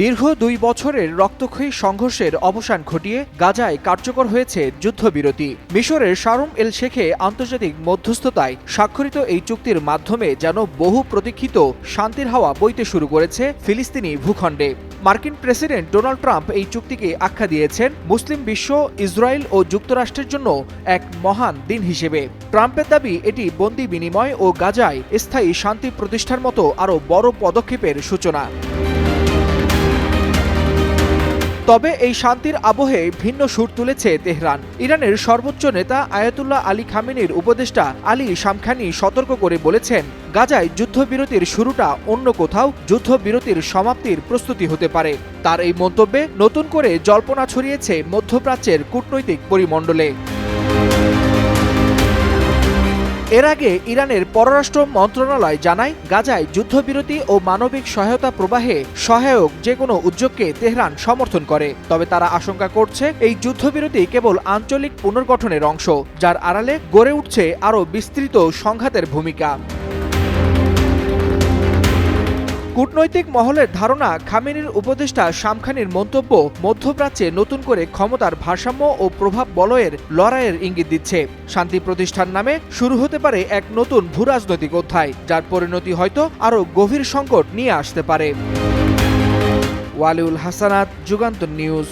দীর্ঘ দুই বছরের রক্তক্ষয়ী সংঘর্ষের অবসান ঘটিয়ে গাজায় কার্যকর হয়েছে যুদ্ধবিরতি। মিশরের শারুম এল শেখে আন্তর্জাতিক মধ্যস্থতায় স্বাক্ষরিত এই চুক্তির মাধ্যমে যেন বহু প্রতীক্ষিত শান্তির হাওয়া বইতে শুরু করেছে ফিলিস্তিনি ভূখণ্ডে। মার্কিন প্রেসিডেন্ট ডোনাল্ড ট্রাম্প এই চুক্তিকে আখ্যা দিয়েছেন মুসলিম বিশ্ব, ইসরায়েল ও যুক্তরাষ্ট্রের জন্য এক মহান দিন হিসেবে। ট্রাম্পের দাবি, এটি বন্দি বিনিময় ও গাজায় স্থায়ী শান্তি প্রতিষ্ঠার মতো আরও বড় পদক্ষেপের সূচনা। তবে এই শান্তির আবহে ভিন্ন সুর তুলেছে তেহরান। ইরানের সর্বোচ্চ নেতা আয়াতুল্লাহ আলী খামিনির উপদেষ্টা আলী শামখানি সতর্ক করে বলেছেন, গাজায় যুদ্ধবিরতির শুরুটা অন্য কোথাও যুদ্ধবিরতির সমাপ্তির প্রস্তুতি হতে পারে। তার এই মন্তব্যে নতুন করে জল্পনা ছড়িয়েছে মধ্যপ্রাচ্যের কূটনৈতিক পরিমণ্ডলে। এর আগে ইরানের পররাষ্ট্র মন্ত্রণালয় জানায়, গাজায় যুদ্ধবিরতি ও মানবিক সহায়তা প্রবাহে সহায়ক যে কোনো উদ্যোগকে তেহরান সমর্থন করে। তবে তারা আশঙ্কা করছে, এই যুদ্ধবিরতি কেবল আঞ্চলিক পুনর্গঠনের অংশ, যার আড়ালে গড়ে উঠছে আরও বিস্তৃত সংঘাতের ভূমিকা। কূটনৈতিক মহলের ধারণা, খামেনির উপদেষ্টা শামখানির মন্তব্য মধ্যপ্রাচ্যে নতুন করে ক্ষমতার ভারসাম্য ও প্রভাব বলয়ের লড়াইয়ের ইঙ্গিত দিচ্ছে। শান্তি প্রতিষ্ঠান নামে শুরু হতে পারে এক নতুন ভূরাজনৈতিক অধ্যায়, যার পরিণতি হয়তো আরও গভীর সংকট নিয়ে আসতে পারে। ওয়ালিউল হাসানাত, যুগান্তর নিউজ।